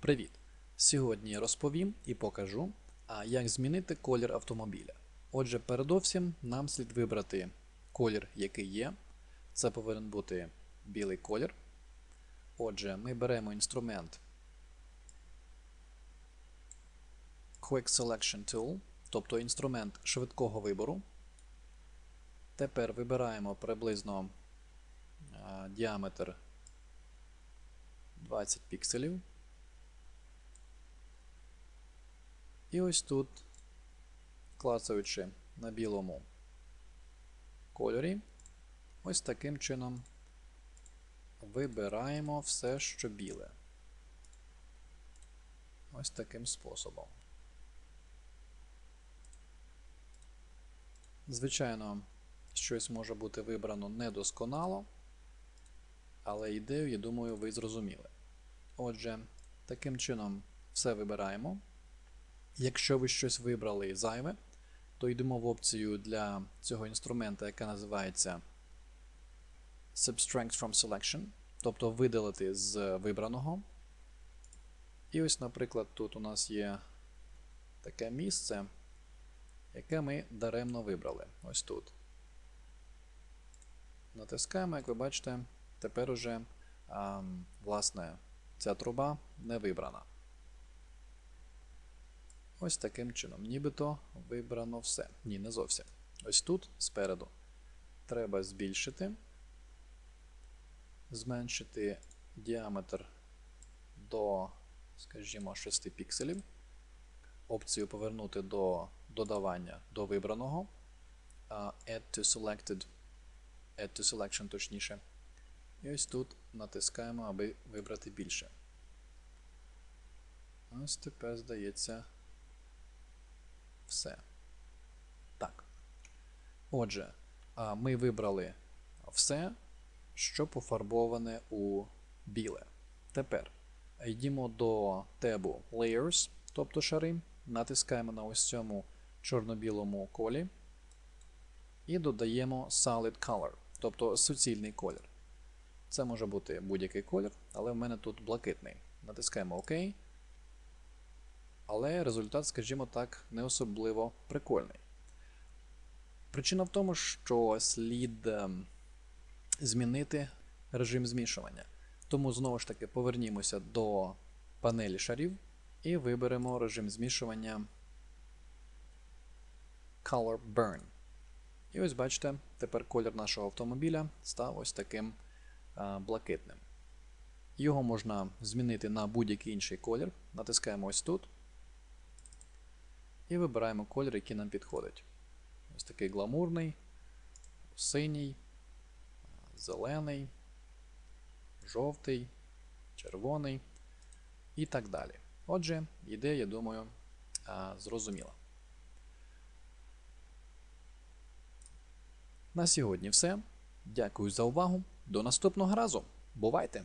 Привіт! Сьогодні я розповім і покажу, а як змінити колір автомобіля. Отже, передовсім нам слід вибрати колір, який є. Це повинен бути білий колір. Отже, ми беремо інструмент Quick Selection Tool, тобто інструмент швидкого вибору. Тепер вибираємо приблизно діаметр 20 пікселів. І ось тут, клацаючи на білому кольорі, ось таким чином вибираємо все, що біле. Ось таким способом. Звичайно, щось може бути вибрано недосконало, але ідею, я думаю, ви зрозуміли. Отже, таким чином все вибираємо. Якщо ви щось вибрали зайве, то йдемо в опцію для цього інструмента, яка називається Subtract from Selection, тобто видалити з вибраного. І ось, наприклад, тут у нас є таке місце, яке ми даремно вибрали. Ось тут. Натискаємо, як ви бачите, тепер уже власне, ця труба не вибрана. Ось таким чином. Нібито вибрано все. Ні, не зовсім. Ось тут спереду треба збільшити, зменшити діаметр до, скажімо, 6 пікселів. Опцію повернути до додавання до вибраного. Add to selected, Add to selection точніше. І ось тут натискаємо, аби вибрати більше. Ось тепер здається все. Так. Отже, ми вибрали все, що пофарбоване у біле. Тепер йдемо до тебу Layers, тобто шари, натискаємо на ось цьому чорно-білому колі і додаємо Solid Color, тобто суцільний колір. Це може бути будь-який колір, але в мене тут блакитний. Натискаємо ОК. Але результат, скажімо так, не особливо прикольний. Причина в тому, що слід ем, змінити режим змішування. Тому знову ж таки повернімося до панелі шарів і виберемо режим змішування Color Burn. І ось бачите, тепер колір нашого автомобіля став ось таким а, блакитним. Його можна змінити на будь-який інший колір. Натискаємо ось тут. І вибираємо колір, який нам підходить. Ось такий гламурний, синій, зелений, жовтий, червоний і так далі. Отже, ідея, я думаю, зрозуміла. На сьогодні все. Дякую за увагу. До наступного разу. Бувайте!